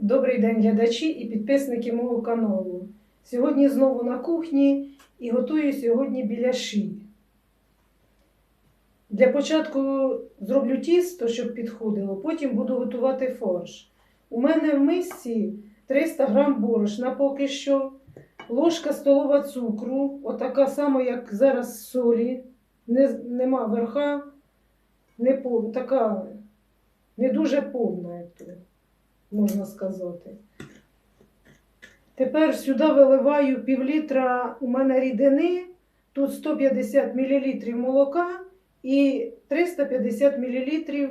Добрий день, глядачі і підписники мого каналу. Сьогодні знову на кухні і готую сьогодні біляші. Для початку зроблю тісто, щоб підходило, потім буду готувати фарш. У мене в мисці 300 грам борошна поки що, ложка столова цукру, отака сама, як зараз солі, не, нема верха, не така не дуже повна, як можна сказати. Тепер сюди виливаю пів літра у мене рідини, тут 150 мл молока і 350 мл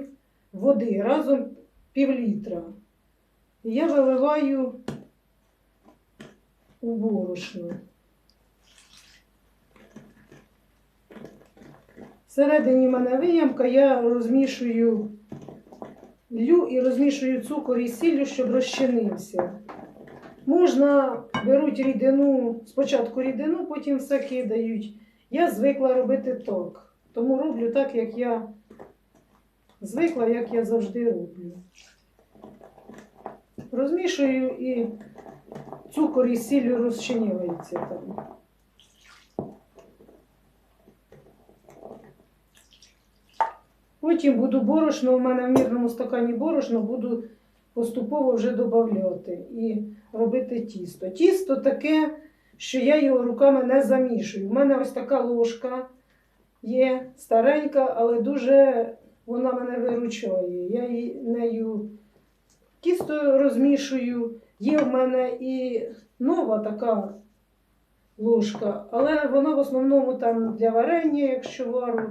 води, разом пів літра. Я виливаю у борошно. Всередині мене виямка, я розмішую лью і розмішую цукор і сіллю, щоб розчинився. Можна беруть рідину, спочатку рідину, потім все кидають. Я звикла робити так. Тому роблю так, як я звикла, як я завжди роблю. Розмішую і цукор і сіллю розчиняється там. Потім буду борошно, у мене в мірному стакані борошно, буду поступово вже додавати і робити тісто. Тісто таке, що я його руками не замішую. У мене ось така ложка є старенька, але дуже вона мене виручає. Я її нею тісто розмішую. Є в мене і нова така ложка, але вона в основному там для варення, якщо вару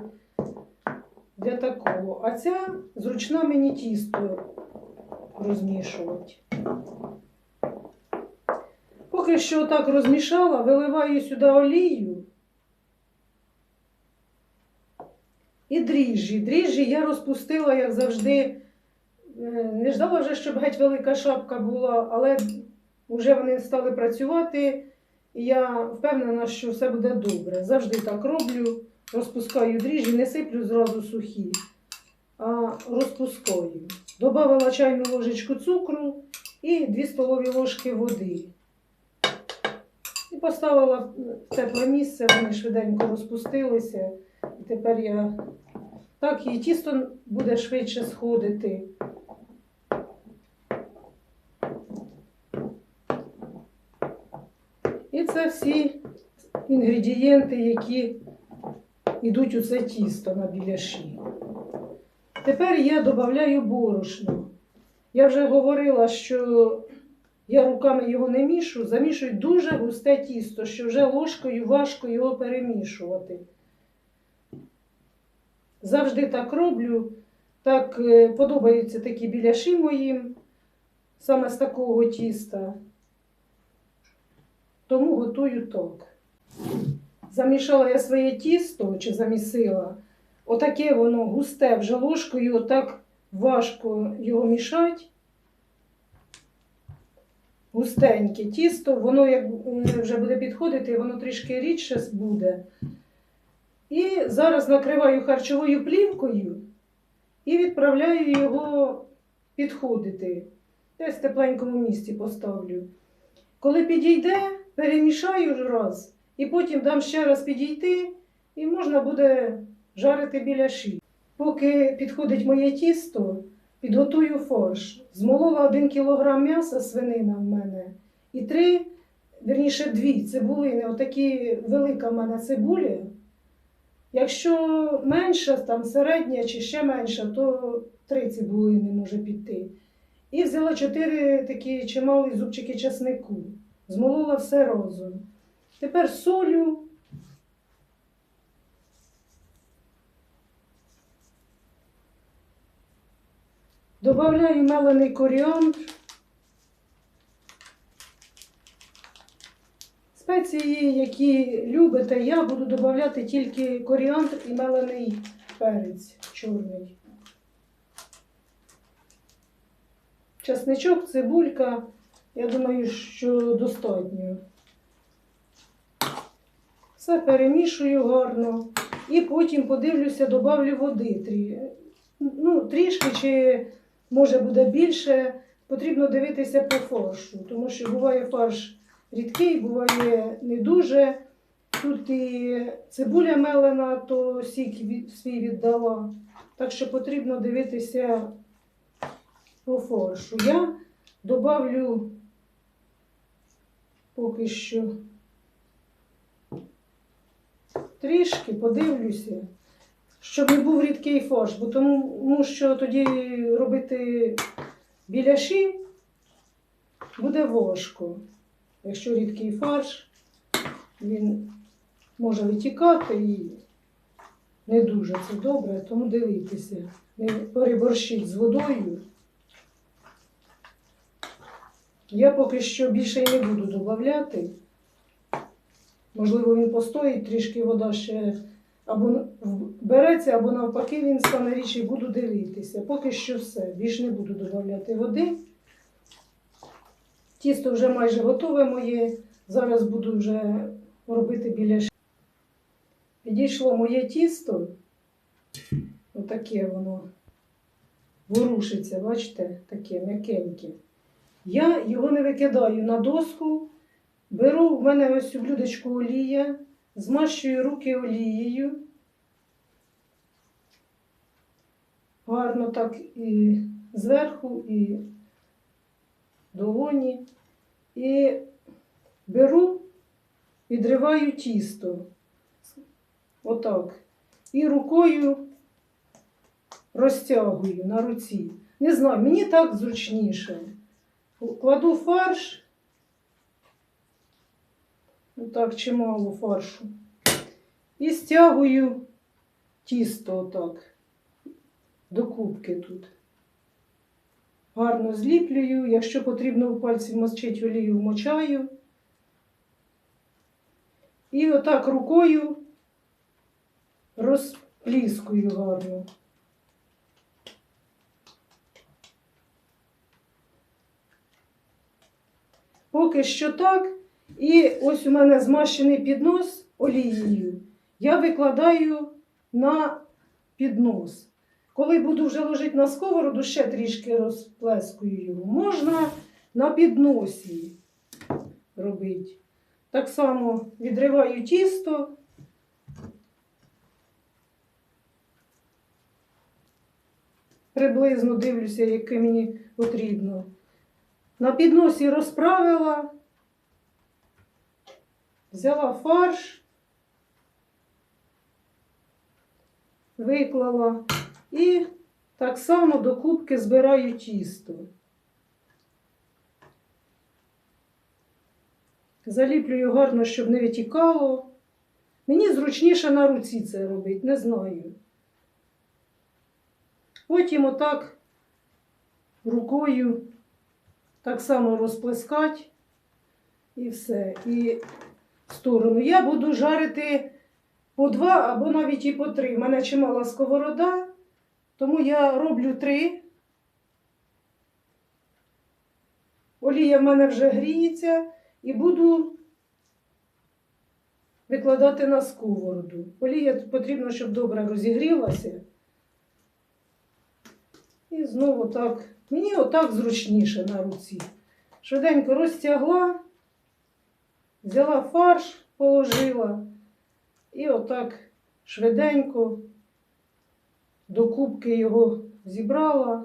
для такого. А ця зручна мені тісто розмішувати. Поки що так розмішала, виливаю сюди олію і дріжджі. Дріжджі я розпустила, як завжди. Не ждала вже, щоб геть велика шапка була, але вже вони стали працювати, і я впевнена, що все буде добре. Завжди так роблю розпускаю дріжджі, не сиплю зразу сухі, а розпускаю. Добавила чайну ложечку цукру і 2 столові ложки води. І поставила в тепле місце, вони швиденько розпустилися. І тепер я так і тісто буде швидше сходити. І це всі інгредієнти, які йдуть у це тісто на біляші. Тепер я додаю борошно. Я вже говорила, що я руками його не мішу, замішую дуже густе тісто, що вже ложкою важко його перемішувати. Завжди так роблю. Так е, подобаються такі біляші моїм, саме з такого тіста. Тому готую так. Замішала я своє тісто чи замісила. Отаке воно густе вже ложкою, отак важко його мішати. Густеньке тісто, воно як вже буде підходити, воно трішки рідше буде. І зараз накриваю харчовою плівкою і відправляю його підходити. Десь в тепленькому місці поставлю. Коли підійде, перемішаю раз. І потім дам ще раз підійти, і можна буде жарити біля біляші. Поки підходить моє тісто, підготую фарш. Змолола 1 кг м'яса свинина в мене і три, верніше дві цибулини. Отакі велика в мене цибуля. Якщо менша, там середня чи ще менша, то три цибулини може піти. І взяла чотири такі чималі зубчики часнику. Змолола все разом. Тепер солю. Добавляю мелений коріандр. Спеції, які любите, я буду додавати тільки коріандр і мелений перець чорний. Часничок, цибулька, я думаю, що достатньо. Все перемішую гарно. І потім подивлюся, добавлю води. Трі... Ну, трішки чи може буде більше, потрібно дивитися по фаршу, тому що буває фарш рідкий, буває не дуже. Тут і цибуля мелена, то сік свій віддала. Так що потрібно дивитися по фаршу. Я добавлю поки що трішки, подивлюся, щоб не був рідкий фарш, бо тому що тоді робити біляші буде важко. Якщо рідкий фарш, він може витікати і не дуже це добре, тому дивіться, не переборщіть з водою. Я поки що більше не буду додавати. Можливо, він постоїть трішки вода ще або береться, або навпаки він стане рідше і буду дивитися. Поки що все. Більше не буду додавати води. Тісто вже майже готове моє. Зараз буду вже робити біля Підійшло моє тісто. Отаке воно ворушиться, бачите, таке м'якеньке. Я його не викидаю на доску. Беру в мене ось у блюдечку олія, змащую руки олією. Гарно так і зверху, і долоні. І беру, відриваю тісто. Отак. І рукою розтягую на руці. Не знаю, мені так зручніше. Кладу фарш. Отак чимало фаршу. І стягую тісто отак. До кубки тут. Гарно зліплюю. Якщо потрібно в пальці вмочити олію, вмочаю. І отак рукою розпліскую гарно. Поки що так. І ось у мене змащений піднос олією. Я викладаю на піднос. Коли буду вже ложити на сковороду, ще трішки розплескую його. Можна на підносі робити. Так само відриваю тісто. Приблизно дивлюся, яке мені потрібно. На підносі розправила, взяла фарш, виклала і так само до кубки збираю тісто. Заліплюю гарно, щоб не витікало. Мені зручніше на руці це робити, не знаю. Потім отак рукою так само розплескати і все. І сторону. Я буду жарити по два або навіть і по три. У мене чимала сковорода, тому я роблю три. Олія в мене вже гріється і буду викладати на сковороду. Олія потрібно, щоб добре розігрілася. І знову так. Мені отак зручніше на руці. Швиденько розтягла, взяла фарш, положила і отак швиденько до кубки його зібрала.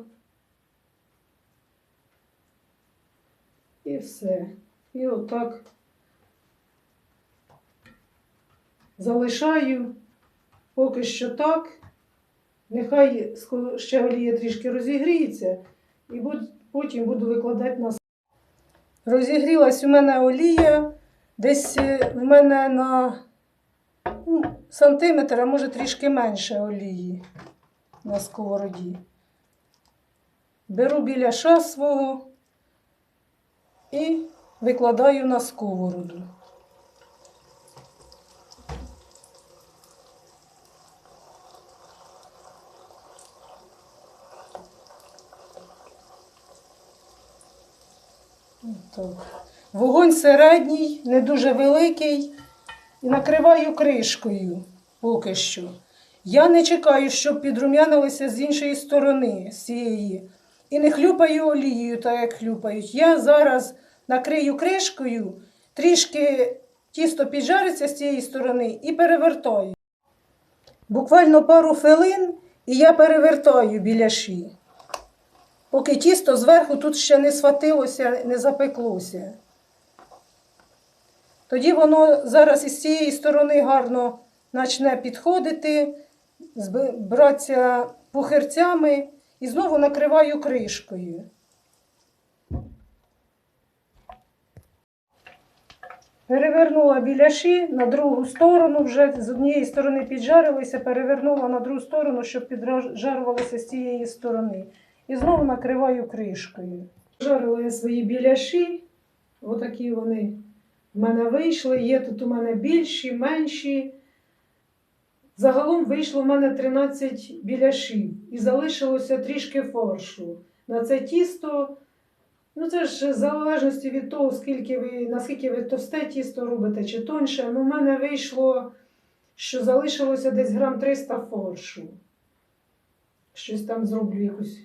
І все. І отак залишаю поки що так. Нехай ще олія трішки розігріється, і потім буду викладати на Розігрілась у мене олія, десь е, в мене на ну, сантиметр, а може трішки менше олії на сковороді. Беру біля ша свого і викладаю на сковороду. Так. Вогонь середній, не дуже великий. І накриваю кришкою поки що. Я не чекаю, щоб підрум'янилося з іншої сторони, з цієї. і не хлюпаю олією, так як хлюпають. Я зараз накрию кришкою, трішки тісто піджариться з цієї сторони і перевертаю. Буквально пару хвилин і я перевертаю біляші. Поки тісто зверху тут ще не схватилося, не запеклося. Тоді воно зараз із цієї сторони гарно почне підходити, зб- братися пухирцями і знову накриваю кришкою. Перевернула біляші на другу сторону, вже з однієї сторони піджарилися, перевернула на другу сторону, щоб піджарувалося з цієї сторони. І знову накриваю кришкою. Жарила я свої біляші, отакі вони в мене вийшли. Є тут у мене більші, менші. Загалом вийшло в мене 13 біляшів і залишилося трішки фаршу. На це тісто, ну це ж в залежності від того, скільки ви, наскільки ви товсте тісто робите чи тоньше. Ну, в мене вийшло, що залишилося десь грам 300 фаршу. Щось там зроблю якусь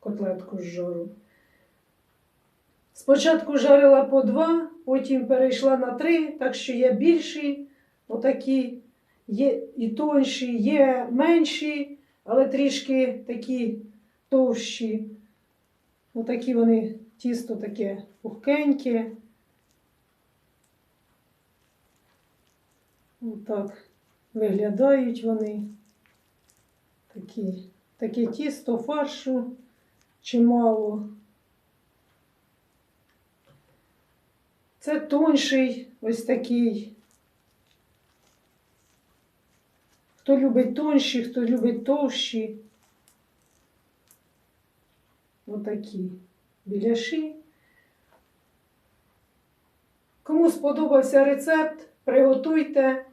котлетку з жару. Спочатку жарила по два, потім перейшла на три, так що є більші, отакі, є і тонші, є менші, але трішки такі товщі. Отакі вони тісто таке пухкеньке. Отак виглядають вони. Такі, таке тісто фаршу чимало. Це тонший ось такий. Хто любить тонші, хто любить товщі. Отакі біляші. Кому сподобався рецепт, приготуйте.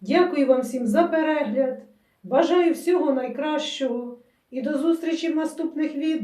Дякую вам всім за перегляд. Бажаю всього найкращого і до зустрічі в наступних відео.